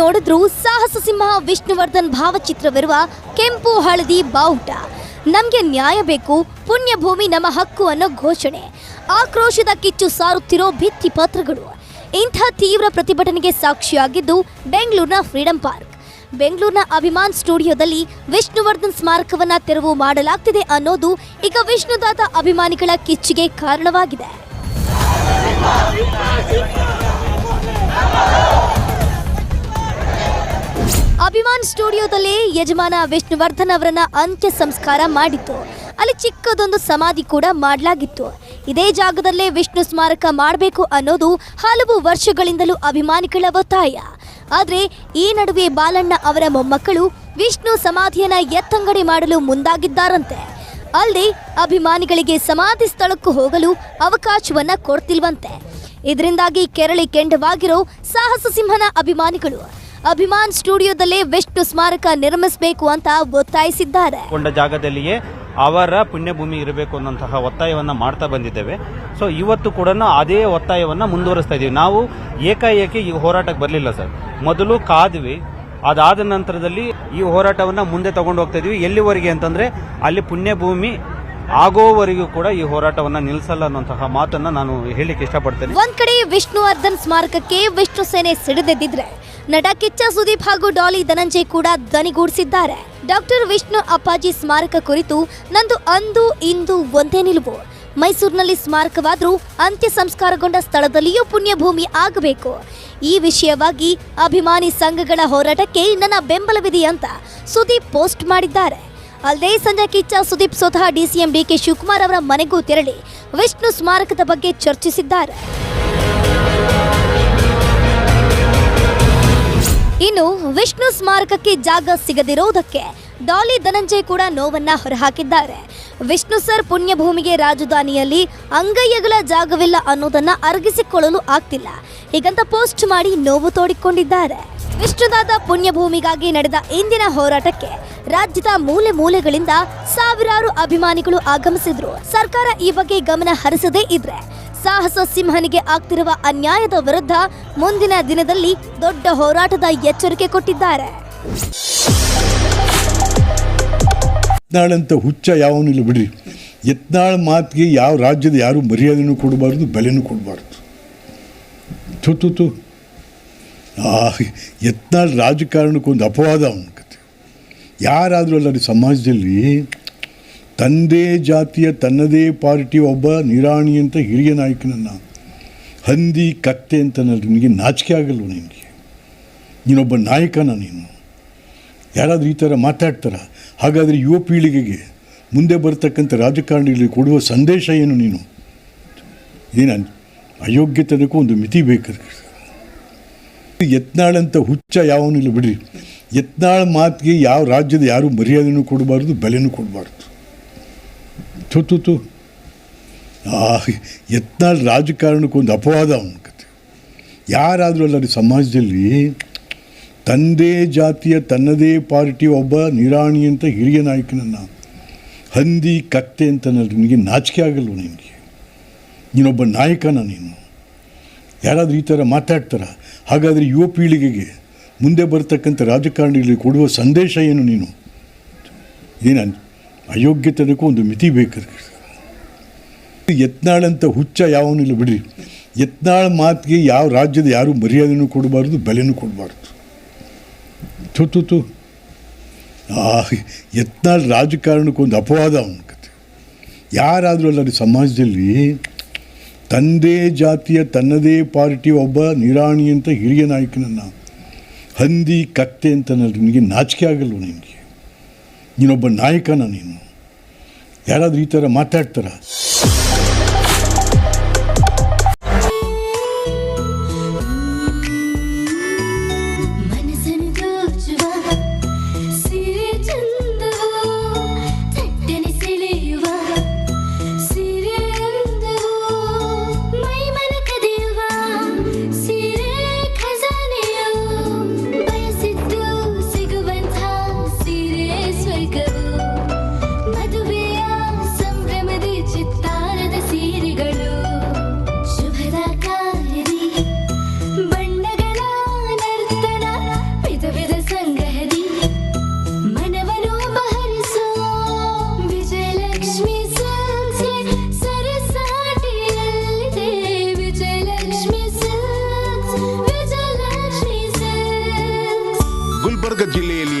ನೋಡಿದ್ರೂ ಸಾಹಸ ಸಿಂಹ ವಿಷ್ಣುವರ್ಧನ್ ಭಾವಚಿತ್ರವಿರುವ ಕೆಂಪು ಹಳದಿ ಬಾವುಟ. ನಮಗೆ ನ್ಯಾಯ ಬೇಕು, ಪುಣ್ಯಭೂಮಿ ನಮ್ಮ ಹಕ್ಕು ಅನ್ನೋ ಘೋಷಣೆ. ಆಕ್ರೋಶದ ಕಿಚ್ಚು ಸಾರುತ್ತಿರೋ ಭಿತ್ತಿ ಪಾತ್ರಗಳು. ಇಂಥ ತೀವ್ರ ಪ್ರತಿಭಟನೆಗೆ ಸಾಕ್ಷಿಯಾಗಿದ್ದು ಬೆಂಗಳೂರಿನ ಫ್ರೀಡಂ ಪಾರ್ಕ್. ಬೆಂಗಳೂರಿನ ಅಭಿಮಾನ್ ಸ್ಟುಡಿಯೋದಲ್ಲಿ ವಿಷ್ಣುವರ್ಧನ್ ಸ್ಮಾರಕವನ್ನ ತೆರವು ಮಾಡಲಾಗ್ತಿದೆ ಅನ್ನೋದು ಈಗ ವಿಷ್ಣುದಾತ ಅಭಿಮಾನಿಗಳ ಕಿಚ್ಚಿಗೆ ಕಾರಣವಾಗಿದೆ. ಅಭಿಮಾನ್ ಸ್ಟುಡಿಯೋದಲ್ಲಿ ಯಜಮಾನ ವಿಷ್ಣುವರ್ಧನ್ ಅವರನ್ನ ಅಂತ್ಯ ಸಂಸ್ಕಾರ ಮಾಡಿತ್ತು. ಅಲ್ಲಿ ಚಿಕ್ಕದೊಂದು ಸಮಾಧಿ ಕೂಡ ಮಾಡಲಾಗಿತ್ತು. ಇದೇ ಜಾಗದಲ್ಲೇ ವಿಷ್ಣು ಸ್ಮಾರಕ ಮಾಡಬೇಕು ಅನ್ನೋದು ಹಲವು ವರ್ಷಗಳಿಂದಲೂ ಅಭಿಮಾನಿಗಳ ಒತ್ತಾಯ. ಆದರೆ ಈ ನಡುವೆ ಬಾಲಣ್ಣ ಅವರ ಮೊಮ್ಮಕ್ಕಳು ವಿಷ್ಣು ಸಮಾಧಿಯನ್ನ ಎತ್ತಂಗಡಿ ಮಾಡಲು ಮುಂದಾಗಿದ್ದಾರಂತೆ. ಅಲ್ಲದೆ ಅಭಿಮಾನಿಗಳಿಗೆ ಸಮಾಧಿ ಸ್ಥಳಕ್ಕೂ ಹೋಗಲು ಅವಕಾಶವನ್ನ ಕೊಡ್ತಿಲ್ವಂತೆ. ಇದರಿಂದಾಗಿ ಕೆರಳಿ ಕೆಂಡವಾಗಿರೋ ಸಾಹಸ ಸಿಂಹನ ಅಭಿಮಾನಿಗಳು ಅಭಿಮಾನ್ ಸ್ಟುಡಿಯೋದಲ್ಲೇ ವಿಷ್ಣು ಸ್ಮಾರಕ ನಿರ್ಮಿಸಬೇಕು ಅಂತ ಒತ್ತಾಯಿಸಿದ್ದಾರೆ. ಕೊಂಡ ಜಾಗದಲ್ಲಿಯೇ ಅವರ ಪುಣ್ಯಭೂಮಿ ಇರಬೇಕು ಅನ್ನೋಂತಹ ಒತ್ತಾಯವನ್ನು ಮಾಡ್ತಾ ಬಂದಿದ್ದೇವೆ. ಸೊ ಇವತ್ತು ಕೂಡ ಅದೇ ಒತ್ತಾಯವನ್ನು ಮುಂದುವರಿಸ್ತಾ ಇದ್ದೀವಿ. ನಾವು ಏಕಾಏಕಿ ಈ ಹೋರಾಟಕ್ಕೆ ಬರಲಿಲ್ಲ ಸರ್. ಮೊದಲು ಕಾದ್ವಿ. ಅದಾದ ನಂತರದಲ್ಲಿ ಈ ಹೋರಾಟವನ್ನು ಮುಂದೆ ತಗೊಂಡು ಹೋಗ್ತಾ ಇದೀವಿ. ಎಲ್ಲಿವರೆಗೆ ಅಂತಂದ್ರೆ ಅಲ್ಲಿ ಪುಣ್ಯಭೂಮಿ ಆಗೋವರೆಗೂ ಕೂಡ ಈ ಹೋರಾಟವನ್ನ ನಿಲ್ಲಿಸಲ್ಲ ಅನ್ನೋಂತಹ ಮಾತನ್ನ ನಾನು ಹೇಳಿಕ್ಕೆ ಇಷ್ಟಪಡ್ತೇನೆ. ಒಂದ್ ಕಡೆ ವಿಷ್ಣುವರ್ಧನ್ ಸ್ಮಾರಕಕ್ಕೆ ವಿಷ್ಣು ಸೇನೆ ಸಿಡಿದೆದ್ದಿದ್ರೆ ನಟ ಕಿಚ್ಚ ಸುದೀಪ್ ಹಾಗೂ ಡಾಲಿ ಧನಂಜಯ್ ಕೂಡ ದನಿಗೂಡಿಸಿದ್ದಾರೆ. ಡಾಕ್ಟರ್ ವಿಷ್ಣು ಅಪ್ಪಾಜಿ ಸ್ಮಾರಕ ಕುರಿತು ನಂದು ಅಂದು ಇಂದು ಒಂದೇ ನಿಲುವು. ಮೈಸೂರಿನಲ್ಲಿ ಸ್ಮಾರಕವಾದರೂ ಅಂತ್ಯ ಸಂಸ್ಕಾರಗೊಂಡ ಸ್ಥಳದಲ್ಲಿಯೂ ಪುಣ್ಯಭೂಮಿ ಆಗಬೇಕು. ಈ ವಿಷಯವಾಗಿ ಅಭಿಮಾನಿ ಸಂಘಗಳ ಹೋರಾಟಕ್ಕೆ ನನ್ನ ಬೆಂಬಲವಿದೆ ಅಂತ ಸುದೀಪ್ ಪೋಸ್ಟ್ ಮಾಡಿದ್ದಾರೆ. ಅಲ್ಲದೆ ಸಂಜೆ ಕಿಚ್ಚ ಸುದೀಪ್ ಸ್ವತಃ ಡಿಸಿಎಂ ಡಿಕೆ ಶಿವಕುಮಾರ್ ಅವರ ಮನೆಗೂ ತೆರಳಿ ವಿಷ್ಣು ಸ್ಮಾರಕದ ಬಗ್ಗೆ ಚರ್ಚಿಸಿದ್ದಾರೆ. ಇನ್ನು ವಿಷ್ಣು ಸ್ಮಾರಕಕ್ಕೆ ಜಾಗ ಸಿಗದಿರೋದಕ್ಕೆ ಡಾಲಿ ಧನಂಜಯ್ ಕೂಡ ನೋವನ್ನ ಹೊರಹಾಕಿದ್ದಾರೆ. ವಿಷ್ಣು ಸರ್ ಪುಣ್ಯಭೂಮಿಗೆ ರಾಜಧಾನಿಯಲ್ಲಿ ಅಂಗೈಯಗಳ ಜಾಗವಿಲ್ಲ ಅನ್ನೋದನ್ನ ಅರಗಿಸಿಕೊಳ್ಳಲು ಆಗ್ತಿಲ್ಲ. ಹೀಗಂತ ಪೋಸ್ಟ್ ಮಾಡಿ ನೋವು ತೋಡಿಕೊಂಡಿದ್ದಾರೆ. ವಿಷ್ಣುದಾದ ಪುಣ್ಯಭೂಮಿಗಾಗಿ ನಡೆದ ಇಂದಿನ ಹೋರಾಟಕ್ಕೆ ರಾಜ್ಯದ ಮೂಲೆ ಮೂಲೆಗಳಿಂದ ಸಾವಿರಾರು ಅಭಿಮಾನಿಗಳು ಆಗಮಿಸಿದ್ರು. ಸರ್ಕಾರ ಈ ಬಗ್ಗೆ ಗಮನ ಹರಿಸದೇ ಇದ್ರೆ ಸಾಹಸ ಸಿಂಹನಿಗೆ ಆಗ್ತಿರುವ ಅನ್ಯಾಯದ ವಿರುದ್ಧ ಮುಂದಿನ ದಿನದಲ್ಲಿ ದೊಡ್ಡ ಹೋರಾಟದ ಎಚ್ಚರಿಕೆ ಕೊಟ್ಟಿದ್ದಾರೆ. ಯತ್ನಾಳಂತ ಹುಚ್ಚ ಯಾವನಿಲ್ಲ ಬಿಡ್ರಿ. ಯತ್ನಾಳ್ ಮಾತಿಗೆ ಯಾವ ರಾಜ್ಯದ ಯಾರು ಮರ್ಯಾದೆನೂ ಕೊಡಬಾರ್ದು, ಬೆಲೆನೂ ಕೊಡಬಾರ್ದು. ತು ತು ತು ಆ ಯತ್ನಾಳ್ ರಾಜಕಾರಣಕ್ಕೊಂದು ಅಪವಾದ ಅವನ ಕತೆ. ಯಾರಾದರೂ ಅಲ್ಲ ಸಮಾಜದಲ್ಲಿ ತಂದೆ ಜಾತಿಯ ತನ್ನದೇ ಪಾರ್ಟಿ ಒಬ್ಬ ನಿರಾಣಿ ಅಂತ ಹಿರಿಯ ನಾಯಕನನ್ನು ಹಂದಿ, ಕತ್ತೆ ಅಂತ ನಿನಗೆ ನಾಚಿಕೆ ಆಗಲ್ವ ನಿನಗೆ? ನೀನೊಬ್ಬ ನಾಯಕನ ನೀನು. ಯಾರಾದರೂ ಈ ಥರ ಮಾತಾಡ್ತಾರ? ಹಾಗಾದರೆ ಯುವ ಪೀಳಿಗೆಗೆ ಮುಂದೆ ಬರ್ತಕ್ಕಂಥ ರಾಜಕಾರಣಿಗಳಿಗೆ ಕೊಡುವ ಸಂದೇಶ ಏನು ನೀನು? ಏನ ಅಯೋಗ್ಯತನಕ್ಕೂ ಒಂದು ಮಿತಿ ಬೇಕು ಯತ್ನಾಳಂತ ಹುಚ್ಚ ಯಾವನಿಲ್ಲ ಬಿಡ್ರಿ. ಯತ್ನಾಳ್ ಮಾತಿಗೆ ಯಾವ ರಾಜ್ಯದ ಯಾರು ಮರ್ಯಾದೆನೂ ಕೊಡಬಾರ್ದು, ಬೆಲೆನೂ ಕೊಡಬಾರ್ದು. ತು ತು ತು ಆ ಯತ್ನಾಳ್ ರಾಜಕಾರಣಕ್ಕೊಂದು ಅಪವಾದ ಅವನ ಕತೆ. ಯಾರಾದರೂ ಅಲ್ಲ ಸಮಾಜದಲ್ಲಿ ತಂದೆ ಜಾತಿಯ ತನ್ನದೇ ಪಾರ್ಟಿ ಒಬ್ಬ ನಿರಾಣಿ ಅಂತ ಹಿರಿಯ ನಾಯಕನನ್ನು ಹಂದಿ, ಕತ್ತೆ ಅಂತ ನಿನಗೆ ನಾಚಿಕೆ ಆಗಲ್ವ ನಿನಗೆ? ನೀನೊಬ್ಬ ನಾಯಕನ ನೀನು. ಯಾರಾದರೂ ಈ ಥರ ಮಾತಾಡ್ತಾರ? ಹಾಗಾದರೆ ಯುವ ಪೀಳಿಗೆಗೆ ಮುಂದೆ ಬರ್ತಕ್ಕಂಥ ರಾಜಕಾರಣಿಗಳಿಗೆ ಕೊಡುವ ಸಂದೇಶ ಏನು ನೀನು? ಏನು ಅಯೋಗ್ಯತನಕ್ಕೂ ಒಂದು ಮಿತಿ ಬೇಕು ಯತ್ನಾಳಂತ ಹುಚ್ಚ ಯಾವನಿಲ್ಲ ಬಿಡ್ರಿ. ಯತ್ನಾಳ್ ಮಾತಿಗೆ ಯಾವ ರಾಜ್ಯದ ಯಾರು ಮರ್ಯಾದೆನೂ ಕೊಡಬಾರ್ದು, ಬೆಲೆನೂ ಕೊಡಬಾರ್ದು. ತು ತು ಆ, ಯತ್ನಾಳ್ ರಾಜಕಾರಣಕ್ಕೊಂದು ಅಪವಾದ ಅವನ ಕತೆ ಯಾರಾದರೂ ಅಲ್ಲ ಸಮಾಜದಲ್ಲಿ ತಂದೆ ಜಾತಿಯ ತನ್ನದೇ ಪಾರ್ಟಿ ಒಬ್ಬ ನಿರಾಣಿ ಅಂತ ಹಿರಿಯ ನಾಯಕನನ್ನು ಹಂದಿ ಕತ್ತೆ ಅಂತ ನನಗೆ ನಾಚಿಕೆ ಆಗಲ್ವ ನಿನಗೆ? ನೀನೊಬ್ಬ ನಾಯಕನ ನೀನು. ಯಾರಾದರೂ ಈ ಥರ ಮಾತಾಡ್ತಾರ?